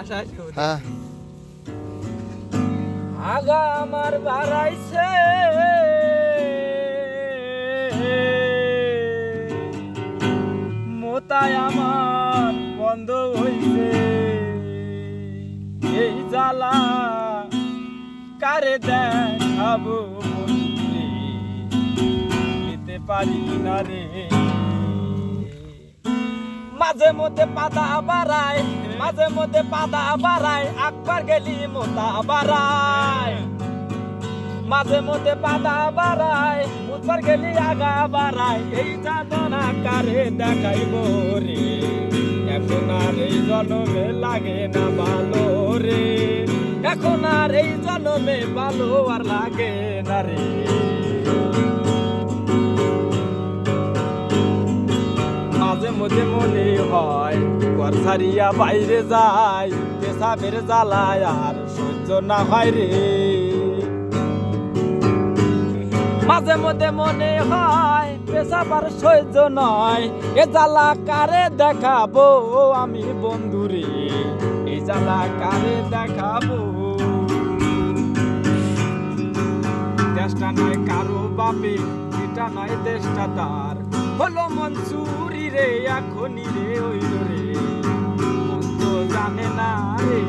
হ্যাঁ। আগা আমার বাড়াইছে। মোতায় আমার বন্ধ হইছে। এই জ্বালা কারে দেখাবো নিতে পারি না রে। মাঝে মধ্যে পাতা বাড়ায়, মাঝে মধ্যে পাতা বাড়ায় আকবার গেলি মোতা বাড়ায়। মাঝে মধ্যে পাতা বাড়ায় উৎবার গেলি আগা বাড়ায়। এই যাতনা কারে দেখাইব রে, এখন আর এই জন্মে লাগে না ভালো রে। এখন আর এই জন্মে ভালো আর লাগে না রে। মধ্যে মনে হয়, ঘর ছাড়িয়া বাইরে যাই, পেশাবের জ্বালায় আর সহ্য না হয় রে। মাঝে মধ্যে মনে হয়, পেশাব আর সহ্য নয়, এ জ্বালা কারে দেখাবো আমি বন্ধুরে এই জ্বালা কারে দেখাবো? দেশটা নয় কারও বাপে এটা নয় দেশটা তার। হলো মনসুরি রে, এখনই রে ওইল রে। তো জানে না রে।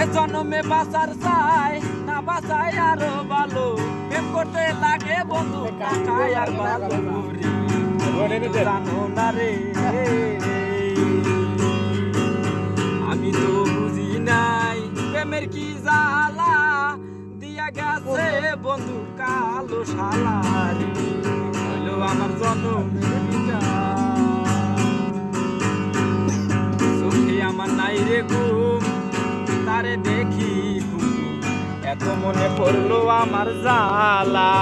এ জন্মে বাসার চাই, না বাসাই আরও ভালো। প্রেম করতে লাগে বন্ধু কাকাই আর ভালো। জানো না রে। আমি তো বুঝি নাই, প্রেমের কি জ্বালা। দিয়া গেছে বন্ধু আমার জন্ম চোখে আমার নাই রে তারে দেখি এত মনে পড়ল আমার জ্বালা।